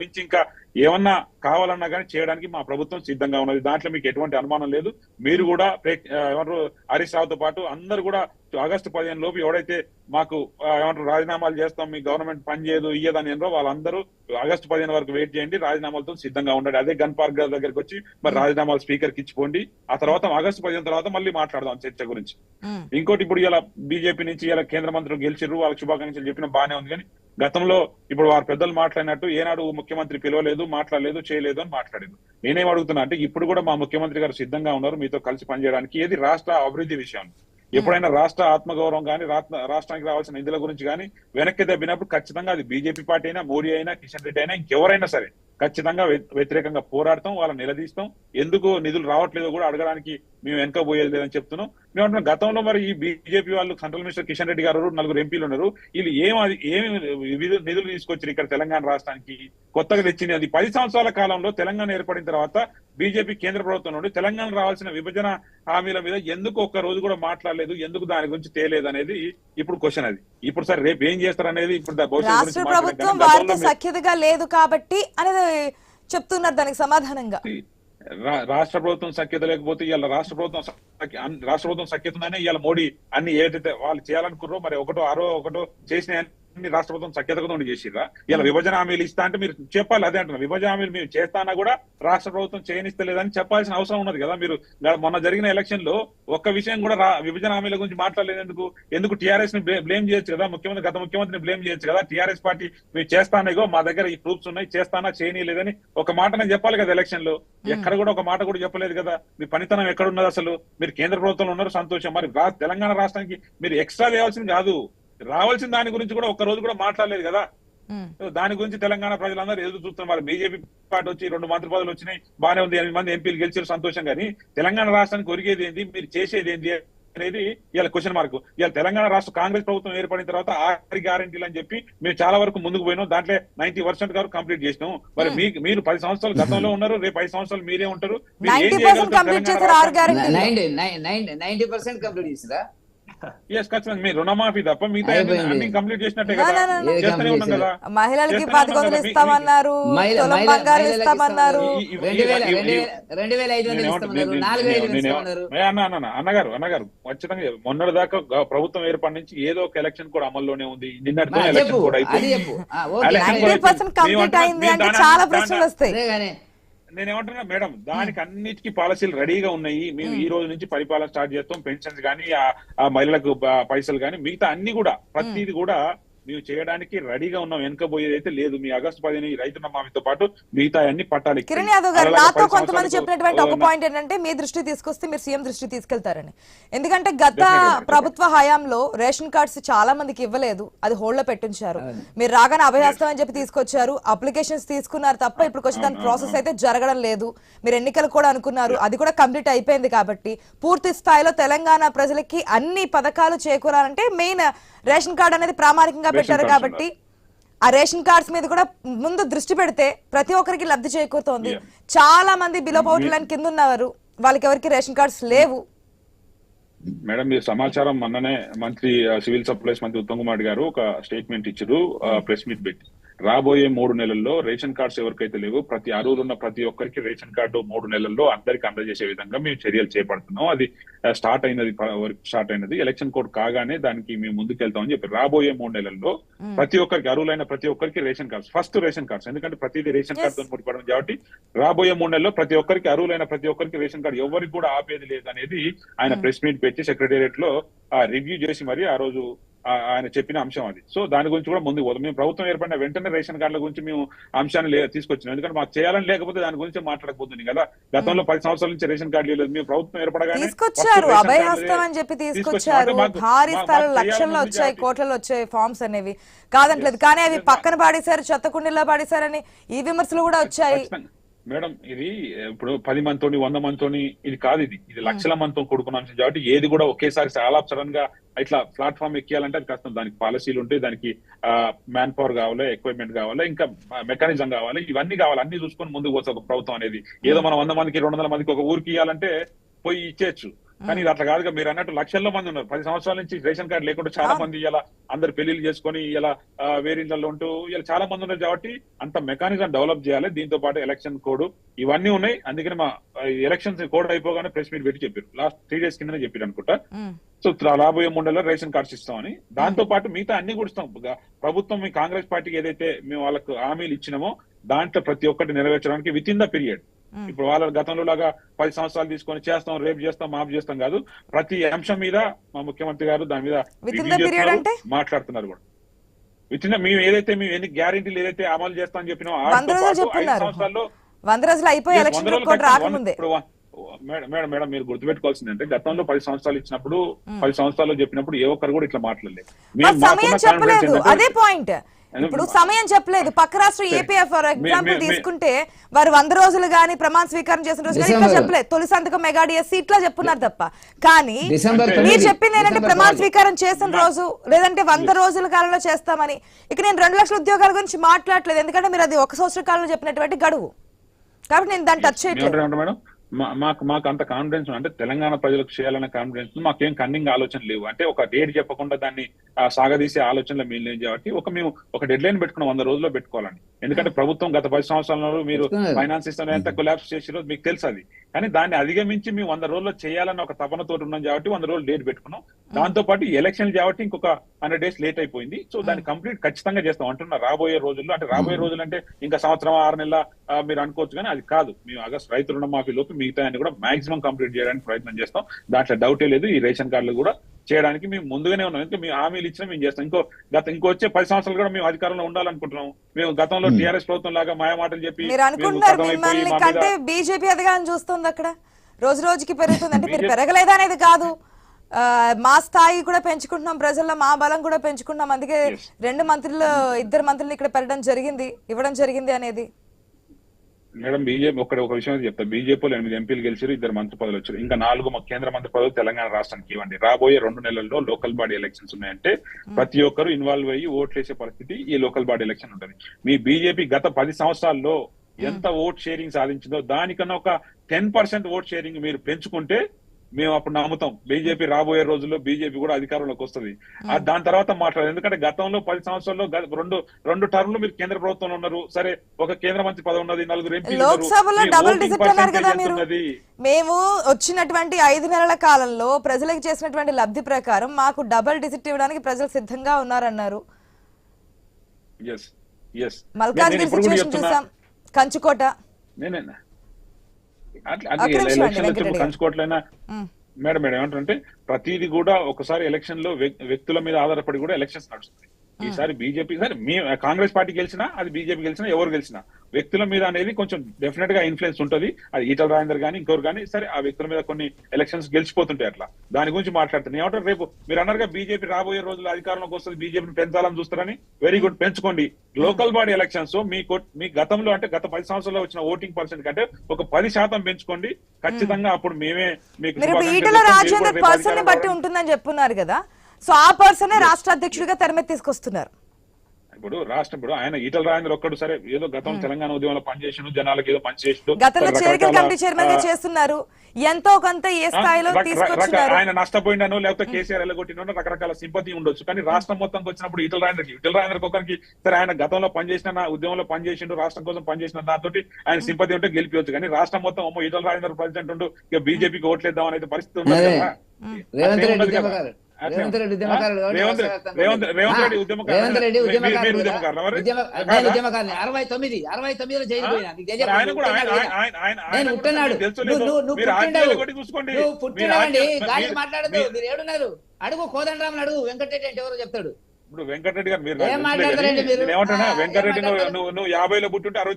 మించి ఇంకా ఏమన్నా కావాలన్నా కానీ చేయడానికి మా ప్రభుత్వం సిద్ధంగా ఉన్నది. దాంట్లో మీకు ఎటువంటి అనుమానం లేదు. మీరు కూడా ఏమంటారు హరీష్ రావుతో పాటు అందరు కూడా ఆగస్టు పదిహేను లోపు ఎవడైతే మాకు ఏమంటారు రాజీనామాలు చేస్తాం మీ గవర్నమెంట్ పని చేయదు ఇయ్యదని అనరో వాళ్ళందరూ ఆగస్టు పదిహేను వరకు వెయిట్ చేయండి రాజీనామాలతో సిద్ధంగా ఉండండి. అదే గన్ పార్క్ గారి దగ్గరికి వచ్చి మరి రాజీనామాలు స్పీకర్కి ఇచ్చిపోండి. ఆ తర్వాత ఆగస్టు పదిహేను తర్వాత మళ్ళీ మాట్లాడదాం చర్చ గురించి. ఇంకోటి ఇప్పుడు ఇలా బీజేపీ నుంచి ఇలా కేంద్ర మంత్రులు గెలిచిర్రు వాళ్ళకి శుభాకాంక్షలు చెప్పిన బానే ఉంది. కానీ గతంలో ఇప్పుడు వారి పెద్దలు మాట్లాడినట్టు ఏనాడు ముఖ్యమంత్రి పిలవలేదు మాట్లాడలేదు చేయలేదు అని మాట్లాడారు నేనేం అడుగుతున్నా అంటే ఇప్పుడు కూడా మా ముఖ్యమంత్రి గారు సిద్ధంగా ఉన్నారు మీతో కలిసి పనిచేయడానికి. ఏది రాష్ట్ర అభివృద్ధి విషయం ఎప్పుడైనా రాష్ట్ర ఆత్మగౌరవం కానీ రాష్ట్రానికి రావాల్సిన నిధుల గురించి కానీ వెనక్కి దబ్బినప్పుడు ఖచ్చితంగా అది బీజేపీ పార్టీ అయినా మోడీ అయినా కిషన్ రెడ్డి అయినా ఇంకెవరైనా సరే ఖచ్చితంగా వ్యతిరేకంగా పోరాడతాం వాళ్ళని నిలదీస్తాం. ఎందుకు నిధులు రావట్లేదో కూడా అడగడానికి మేము వెనక పోయేది లేదని చెప్తున్నాం. మేము అంటున్నాం గతంలో మరి ఈ బీజేపీ వాళ్ళు సెంట్రల్ మినిస్టర్ కిషన్ రెడ్డి గారు నలుగురు ఎంపీలు ఉన్నారు. వీళ్ళు ఏం అది ఏమి నిధులు తీసుకొచ్చారు ఇక్కడ తెలంగాణ రాష్ట్రానికి? కొత్తగా తెచ్చింది అది. పది సంవత్సరాల కాలంలో తెలంగాణ ఏర్పడిన తర్వాత బీజేపీ కేంద్ర ప్రభుత్వం నుండి తెలంగాణ రావాల్సిన విభజన హామీల మీద ఎందుకు ఒక్క రోజు కూడా మాట్లాడలేదు ఎందుకు దాని గురించి తేలేదు అనేది ఇప్పుడు క్వశ్చన్ అది. ఇప్పుడు సరే రేపు ఏం చేస్తారు అనేది ఇప్పుడు రాష్ట్ర ప్రభుత్వం వారితో మీరు- సఖ్యతగా లేదు కాబట్టి అనేది చెప్తున్నారు దానికి సమాధానంగా. రాష్ట్ర ప్రభుత్వం సఖ్యత లేకపోతే ఇవాళ రాష్ట్ర ప్రభుత్వం రాష్ట్ర ప్రభుత్వం సఖ్యత ఉందనే ఇవాళ మోడీ అన్ని ఏదైతే వాళ్ళు చేయాలనుకున్నారో మరి ఒకటో ఆరో ఒకటో చేసిన అన్ని రాష్ట్ర ప్రభుత్వం సఖ్యతగా ఉండి చేసిరా ఇలా విభజన హామీలు ఇస్తా అంటే మీరు చెప్పాలి అదే అంటున్నారు విభజన హామీలు మీరు చేస్తానా కూడా రాష్ట్ర ప్రభుత్వం చేయనిస్తలేదని చెప్పాల్సిన అవసరం ఉన్నది కదా మీరు. మొన్న జరిగిన ఎలక్షన్లో ఒక్క విషయం కూడా విభజన హామీల గురించి మాట్లాడలేదు ఎందుకు ఎందుకు టీఆర్ఎస్ని బ్లేమ్ చేయొచ్చు కదా? ముఖ్యమంత్రి గత ముఖ్యమంత్రిని బ్లేమ్ చేయొచ్చు కదా? టీఆర్ఎస్ పార్టీ మీరు చేస్తానేగో మా దగ్గర ఈ ప్రూఫ్స్ ఉన్నాయి చేస్తానా చేయనీయలేదని ఒక మాట నేను చెప్పాలి కదా ఎలక్షన్లో. ఎక్కడ కూడా ఒక మాట కూడా చెప్పలేదు కదా. మీ పనితనం ఎక్కడ ఉన్నది అసలు? మీరు కేంద్ర ప్రభుత్వంలో ఉన్నారు సంతోషం. మరి తెలంగాణ రాష్ట్రానికి మీరు ఎక్స్ట్రా వేయాల్సింది కాదు. రావాల్సిన దాని గురించి కూడా ఒక్క రోజు కూడా మాట్లాడలేదు కదా దాని గురించి తెలంగాణ ప్రజలందరూ ఎదురు చూస్తున్నారు బీజేపీ పార్టీ వచ్చి రెండు మంత్రి పదవులు వచ్చినాయి బానే ఉంది ఎనిమిది మంది ఎంపీలు గెలిచారు సంతోషం కానీ తెలంగాణ రాష్ట్రానికి ఒరిగేది ఏంటి మీరు చేసేది ఏంటి అనేది ఇవాళ క్వశ్చన్ మార్క్ ఇవాళ తెలంగాణ రాష్ట్ర కాంగ్రెస్ ప్రభుత్వం ఏర్పడిన తర్వాత ఆరు గ్యారంటీలు అని చెప్పి మేము చాలా వరకు ముందుకు పోయినాం దాంట్లో నైన్టీ పర్సెంట్ వరకు కంప్లీట్ చేసినాం మరి మీకు మీరు పది సంవత్సరాలు గతంలో ఉన్నారు రేపు ఐదు సంవత్సరాలు మీరే ఉంటారు మీరు ఏం 90% చేయగలుగుతారు కంప్లీట్ తెలంగాణ చేశారు ఆరు రాష్ట్రానికి? Guarantee ninety ninety percent complete చేసిరా Yes, ఖచ్చితంగా మీరు రుణమాఫీ తప్ప మిగతా అయిపోయింది. అన్ని కంప్లీట్ చేసినట్టే కదా. చేస్తూనే ఉన్నాం మహిళలకి పది వందలు ఇస్తామన్నారు. బంగారం ఇస్తామన్నారు. అన్నగారు అన్నగారు ఖచ్చితంగా మొన్నటి దాకా ప్రభుత్వం ఏర్పడి నుంచి ఏదో ఒక ఎలక్షన్ కూడా అమల్లోనే ఉంది. నిన్నటితో మా ఎలక్షన్ చెప్పు. కూడా అయిపోయింది. చాలా ప్రశ్నలు వస్తాయి. నేనేమంటున్నా మేడం దానికి అన్నిటికీ పాలసీలు రెడీగా ఉన్నాయి. మేము ఈ రోజు నుంచి పరిపాలన స్టార్ట్ చేస్తాం. పెన్షన్స్ కానీ ఆ మహిళలకు పైసలు కానీ మిగతా అన్ని కూడా ప్రతిది కూడా మేము చేయడానికి రెడీగా ఉన్నాం. వెనకపోయేది అయితే లేదు. మీ ఆగస్టు పదిహేను రైతు రుణమాఫీతో పాటు మిగతా అన్ని పట్టాలి కిరణ్ యాదవ్ గారు నాతో కొంతమంది చెప్పినటువంటి ఒక పాయింట్ ఏంటంటే మీ దృష్టి తీసుకొస్తే మీరు సీఎం దృష్టి తీసుకెళ్తారని. ఎందుకంటే గత. ప్రభుత్వ హయాంలో రేషన్ కార్డ్స్ చాలా మందికి ఇవ్వలేదు. అది హోల్డ్లో పెట్టించారు. మీరు రాగానే అభయహస్తం అని చెప్పి తీసుకొచ్చారు. అప్లికేషన్స్ తీసుకున్నారు తప్ప ఇప్పుడు వచ్చి దాని ప్రాసెస్ అయితే జరగడం లేదు. మీరు ఎన్నికలు కూడా అనుకున్నారు. అది కూడా కంప్లీట్ అయిపోయింది కాబట్టి పూర్తి స్థాయిలో తెలంగాణ ప్రజలకి అన్ని పథకాలు చేకూరాలంటే మెయిన్ రేషన్ కార్డ్ అనేది ప్రామాణికంగా పెట్టారు కాబట్టి ఆ రేషన్ కార్డ్స్ మీద కూడా ముందు దృష్టి పెడితే ప్రతి ఒక్కరికి లబ్ధి చేకూరుతోంది. చాలా మంది బిలో పవర్టీ లైన్ కింద ఉన్నారు వాళ్ళకి ఎవరికి రేషన్ కార్డ్స్ లేవు. మేడం మీరు సమాచారం మొన్ననే మంత్రి సివిల్ సప్లైస్ మంత్రి ఉత్తమ్ కుమార్ గారు ఒక స్టేట్మెంట్ ఇచ్చారు ప్రెస్ మీట్ పెట్టి. రాబోయే మూడు నెలల్లో రేషన్ కార్డ్స్ ఎవరికైతే లేవు ప్రతి అరువులు ఉన్న ప్రతి ఒక్కరికి రేషన్ కార్డు మూడు నెలల్లో అందరికి అందజేసే విధంగా మేము చర్యలు చేపడుతున్నాం. అది స్టార్ట్ అయినది వర్క్ స్టార్ట్ అయినది. ఎలక్షన్ కోడ్ కాగానే దానికి మేము ముందుకెళ్తామని చెప్పి రాబోయే మూడు నెలల్లో ప్రతి ఒక్కరికి అరువులైన ప్రతి ఒక్కరికి ration cards first ration cards. ఎందుకంటే ప్రతిదీ రేషన్. కార్డు ముడిపడడం కాబట్టి రాబోయే మూడు నెలల్లో ప్రతి ఒక్కరికి అరువులైన ప్రతి ఒక్కరికి రేషన్ కార్డు ఎవరికి కూడా ఆపేది లేదు అనేది ఆయన ప్రెస్ మీట్ పెట్టి సెక్రటేరియట్లో రివ్యూ చేసి మరి ఆ రోజు ఆయన చెప్పిన అంశం అది. సో దాని గురించి కూడా ముందుకు పోదాం. మేము ప్రభుత్వం ఏర్పడిన వెంటనే రేషన్ కార్డుల గురించి మేము అంశాన్ని తీసుకొచ్చినాం. ఎందుకంటే మాకు చేయాలని లేకపోతే దాని గురించి మాట్లాడకపోతుంది కదా గతంలో పది సంవత్సరాల నుంచి రేషన్ కార్డు లేదు మేము ప్రభుత్వం ఏర్పడగానే తీసుకొచ్చారు. అభయహస్తం అని చెప్పి తీసుకొచ్చాం. తీసుకొచ్చారు. భారీ స్థాయిలో లక్షల్లో వచ్చాయి కోట్లలో వచ్చాయి ఫార్మ్స్ అనేవి. కాదంటలేదు. కానీ అవి పక్కన పాడేశారు చెత్త కుండీలో పాడేశారని ఈ విమర్శలు కూడా వచ్చాయి. మేడం ఇది ఇప్పుడు పది మందితోని వంద మందితోని ఇది కాదు ఇది. ఇది లక్షల మందితో కూడుకున్న అంశం కాబట్టి ఏది కూడా ఒకేసారి చాలా సడన్గా ఇట్లా ప్లాట్ఫామ్ ఎక్కియాలంటే అది కష్టం. దానికి పాలసీలు ఉంటాయి దానికి మ్యాన్ పవర్ కావాలి ఎక్విప్మెంట్ కావాలి ఇంకా మెకానిజం కావాలి ఇవన్నీ కావాలి. అన్ని చూసుకొని ముందుకు పోతుంది ఒక ప్రభుత్వం అనేది. ఏదో మనం వంద మందికి రెండు వందల మందికి ఒక ఊరికి ఇవ్వాలంటే పోయి ఇచ్చేయచ్చు. కానీ ఇది అట్లా కాదుగా మీరు అన్నట్టు లక్షల్లో మంది ఉన్నారు. పది సంవత్సరాల నుంచి రేషన్ కార్డు లేకుండా చాలా మంది ఇలా అందరు పెళ్ళిళ్ళు చేసుకొని ఇలా వేరిళ్ళలో ఉంటూ ఇలా చాలా మంది ఉన్నారు కాబట్టి అంత మెకానిజం డెవలప్ చేయాలి. దీంతో పాటు ఎలక్షన్ కోడ్ ఇవన్నీ ఉన్నాయి. అందుకని మా ఎలక్షన్స్ కోడ్ అయిపోగానే ప్రెస్ మీట్ పెట్టి చెప్పారు. లాస్ట్ త్రీ డేస్ కిందనే చెప్పారు అనుకుంటా. సో రాబోయే మూడేళ్ళలో రేషన్ కార్డ్స్ ఇస్తామని. దాంతో పాటు మిగతా అన్ని కూడా ఇస్తాం. ప్రభుత్వం మీ కాంగ్రెస్ పార్టీకి ఏదైతే మేము వాళ్ళకు హామీలు ఇచ్చినామో దాంట్లో ప్రతి ఒక్కటి నెరవేర్చడానికి విత్ ఇన్ ద పీరియడ్. ఇప్పుడు వాళ్ళ గతంలో లాగా పది సంవత్సరాలు తీసుకొని చేస్తాం రేపు చేస్తాం మాఫ్ చేస్తాం కాదు ప్రతి అంశం మీద మా ముఖ్యమంత్రి గారు దాని మీద? మాట్లాడుతున్నారు కూడా ఇన్ మేము ఏదైతే మేము ఎన్ని గ్యారెంటీలు ఏదైతే అమలు చేస్తామని చెప్పినా సంవత్సరాల్లో వంద రోజులు అయిపోయి మేడం మేడం మీరు గుర్తుపెట్టుకోవాల్సింది అంటే గతంలో పది సంవత్సరాలు ఇచ్చినప్పుడు పది సంవత్సరాలు చెప్పినప్పుడు ఏ ఒక్కరు కూడా ఇట్లా మాట్లాడలేదు అదే పాయింట్ ఇప్పుడు సమయం చెప్పలేదు. పక్క రాష్ట్రం ఏపీ ఫర్ ఎగ్జాంపుల్ తీసుకుంటే వారు వంద రోజులు గాని ప్రమాణ స్వీకారం చేసిన రోజు కానీ ఇట్లా. చెప్పలేదు. తొలి సంతకం మెగా డిఎస్సి ఇట్లా చెప్పున్నారు తప్ప. కానీ మీరు. చెప్పింది ఏంటంటే ప్రమాణ. స్వీకారం చేసిన రోజు లేదంటే వంద రోజుల కాలంలో చేస్తామని. ఇక నేను రెండు లక్షల ఉద్యోగాల గురించి మాట్లాడలేదు. ఎందుకంటే మీరు అది ఒక సంవత్సర కాలంలో చెప్పినటువంటి గడువు. కాబట్టి నేను దాన్ని టచ్ చేయట్లేదు. మాకు మాకు అంత కాన్ఫిడెన్స్. అంటే తెలంగాణ ప్రజలకు చేయాలనే కాన్ఫిడెన్స్. మాకేం కన్నింగ్ ఆలోచన లేవు. అంటే ఒక డేట్ చెప్పకుండా దాన్ని సాగదీసే ఆలోచనలో మేము లేం కాబట్టి ఒక మేము ఒక డెడ్ లైన్ పెట్టుకున్న. వంద రోజుల్లో పెట్టుకోవాలండి. ఎందుకంటే ప్రభుత్వం గత పది సంవత్సరాలలో మీరు. ఫైనాన్స్ సిస్టమ్ ఎంత కొలాప్స్ చేసిరో మీకు తెలుసు అది. కానీ దాన్ని అధిగమించి మేము వంద రోజుల్లో చేయాలన్న ఒక తపనతో ఉన్నాం కాబట్టి వంద రోజులు డేట్ పెట్టుకున్నాం. దాంతో పాటు ఎలక్షన్ కాబట్టి ఇంకొక హండ్రెడ్ డేస్ లేట్ అయిపోయింది. సో దాన్ని కంప్లీట్ ఖచ్చితంగా చేస్తాం. అంటున్నా రాబోయే రోజుల్లో అంటే రాబోయే రోజులు అంటే ఇంకా సంవత్సరం ఆరు నెలల మీరు అనుకోవచ్చు కానీ అది కాదు. మేము ఆగస్ట్ రైతు రుణమాఫీ లోపు మిగతా అన్ని కూడా మాక్సిమం కంప్లీట్ చేయడానికి ప్రయత్నం చేస్తాం. దాంట్లో డౌటే లేదు. ఈ రేషన్ కార్డులు కూడా చేయడానికి మేము ముందుగానే ఉన్నాం. ఇంకా మేము హామీలు ఇచ్చినా మేము చేస్తాం. ఇంకో గత ఇంకో వచ్చే పది సంవత్సరాలు కూడా మేము అధికారంలో ఉండాలనుకుంటున్నాం. మేము గతంలో టీఆర్ఎస్ ప్రభుత్వం లాగా మాయ మాటలు చెప్పి బీజేపీ అధికారం చూస్తుంది అక్కడ. రోజు రోజుకి పెరుగుతుంది అంటే మీరు పెరగలేదు అనేది కాదు. మా స్థాయి కూడా పెంచుకుంటున్నాం ప్రజల్లో మా బలం కూడా పెంచుకుంటున్నాం అందుకే. రెండు మంత్రులు ఇద్దరు మంత్రులు ఇక్కడ పెట్టడం జరిగింది ఇవ్వడం జరిగింది అనేది. మేడం బీజేపీ ఒక్కడ ఒక విషయం చెప్తా. బీజేపీలో ఎనిమిది ఎంపీలు గెలిచారు ఇద్దరు మంత్రి పదవులు వచ్చారు. ఇంకా నాలుగు కేంద్ర మంత్రి పదవులు తెలంగాణ రాష్ట్రానికి ఇవ్వండి. రాబోయే రెండు నెలల్లో లోకల్ బాడీ ఎలక్షన్స్ ఉన్నాయంటే ప్రతి ఒక్కరు ఇన్వాల్వ్ అయ్యి ఓట్లు వేసే పరిస్థితి ఈ లోకల్ బాడీ ఎలక్షన్ ఉంటుంది. మీ బీజేపీ గత పది సంవత్సరాల్లో ఎంత ఓట్ షేరింగ్ సాధించిందో దానికన్నా ఒక టెన్ పర్సెంట్ ఓట్ షేరింగ్ మీరు పెంచుకుంటే మేము అప్పుడు నమ్ముతాం. బీజేపీ రాబోయే రోజుల్లో బీజేపీ కూడా అధికారంలోకి వస్తుంది. దాని తర్వాత మాట్లాడారు ఎందుకంటే గతంలో పది సంవత్సరాల్లో రెండు రెండు టర్మ్లు మీరు కేంద్ర ప్రభుత్వంలో ఉన్నారు. సరే ఒక కేంద్ర మంత్రి పదవి ఉన్నది నలుగురు ఉన్నది? మేము వచ్చినటువంటి ఐదు నెలల కాలంలో ప్రజలకు చేసినటువంటి లబ్ధి ప్రకారం మాకు డబుల్ డిజిట్ ఇవ్వడానికి ప్రజలు సిద్ధంగా ఉన్నారన్నారు. మల్కాజ్గిరి సిచ్యువేషన్. చూసాం. కంచుకోట. నేనే ఉమ్. మేడం మేడం ఏమంటారంటే ప్రతిదీ కూడా ఒకసారి ఎలక్షన్లో వ్యక్- వ్యక్తుల మీద ఆధారపడి కూడా ఎలక్షన్స్ నడుస్తుంది ఈసారి బీజేపీ సరే మీ కాంగ్రెస్ పార్టీ గెలిచినా అది బీజేపీ గెలిచినా ఎవరు గెలిచినా. వ్యక్తుల మీద అనేది కొంచెం డెఫినెట్గా ఇన్ఫ్లుయెన్స్ ఉంటుంది. అది ఈటల రాజేందర్ కానీ ఇంకొకరు కానీ సరే ఆ వ్యక్తుల మీద కొన్ని ఎలక్షన్స్ గెలిచిపోతుంటాయి అట్లా. దాని గురించి మాట్లాడుతున్నాను ఏమంటారు రేపు మీరు అన్నారుగా బీజేపీ రాబోయే రోజుల్లో అధికారంలోకి వస్తుంది బీజేపీని పెంచాలని చూస్తారని. వెరీ గుడ్ పెంచుకోండి. లోకల్ బాడీ ఎలక్షన్స్ మీ మీ గతంలో అంటే గత పది సంవత్సరాల్లో వచ్చిన ఓటింగ్ పర్సెంట్ కంటే ఒక పది శాతం పెంచుకోండి. ఖచ్చితంగా అప్పుడు మేమే మీకు ఈటల రాజేందర్ పర్సన్ బట్టి ఉంటుందని చెప్పున్నారు కదా. సో ఆ పర్సనే రాష్ట్ర అధ్యక్షుడిగా తెరమెత్తి తీసుకొస్తున్నారు. ఇప్పుడు రాష్ట్రం ఇప్పుడు ఆయన ఈటల రాజేంద్ర ఒక్కడు సరే ఏదో గతంలో తెలంగాణ ఉద్యమంలో పనిచేసిండు జనాలకు ఏదో పని చేసిండు గతంలో చేరికల కమిటీ చైర్మన్గా చేస్తున్నారు. ఎంతో కొంత ఏ స్థాయిలో ఆయన నష్టపోయిండను లేకపోతే కేసీఆర్ ఎల్లగొట్టినో రకరకాల సింపతి ఉండొచ్చు. కానీ రాష్ట్రం మొత్తం వచ్చినప్పుడు ఈటల రాజేంద్రకి ఈటల రాజేంద్ర ఒకరికి సరే ఆయన గతంలో పనిచేసిన ఉద్యమంలో పనిచేసిండు రాష్ట్రం కోసం పనిచేసిన దాంతో ఆయన సింపతి ఉంటే గెలిపించవచ్చు కానీ రాష్ట్రం మొత్తం అమ్మో ఈటల రాజేంద్ర ప్రెసిడెంట్ ఉండు ఇక బీజేపీకి ఓట్లేద్దాం అనేది పరిస్థితి ఉండదు అదే. కదా. రేవంత్ రెడ్డి. ఉద్యమకారుడు. రేవంత్ రెడ్డి? ఉద్యమకారుడు? నేను ఉద్యమకారుని. అరవై తొమ్మిది అరవై తొమ్మిదిలో జైలు నేను పుట్టినాడు నువ్వు. నువ్వు- పుట్టినావండి మాట్లాడదు. మీరు- ఏడున్నారు. అడుగు కోదండరామని అడుగు. వెంకటరెడ్డి అంటే ఎవరో చెప్తాడు. ఇప్పుడు వెంకటరెడ్డి గారు మీరు ఏమంటున్నా? వెంకటరెడ్డి నువ్వు? నువ్వు యాభైలో పుట్టుంటే అరవై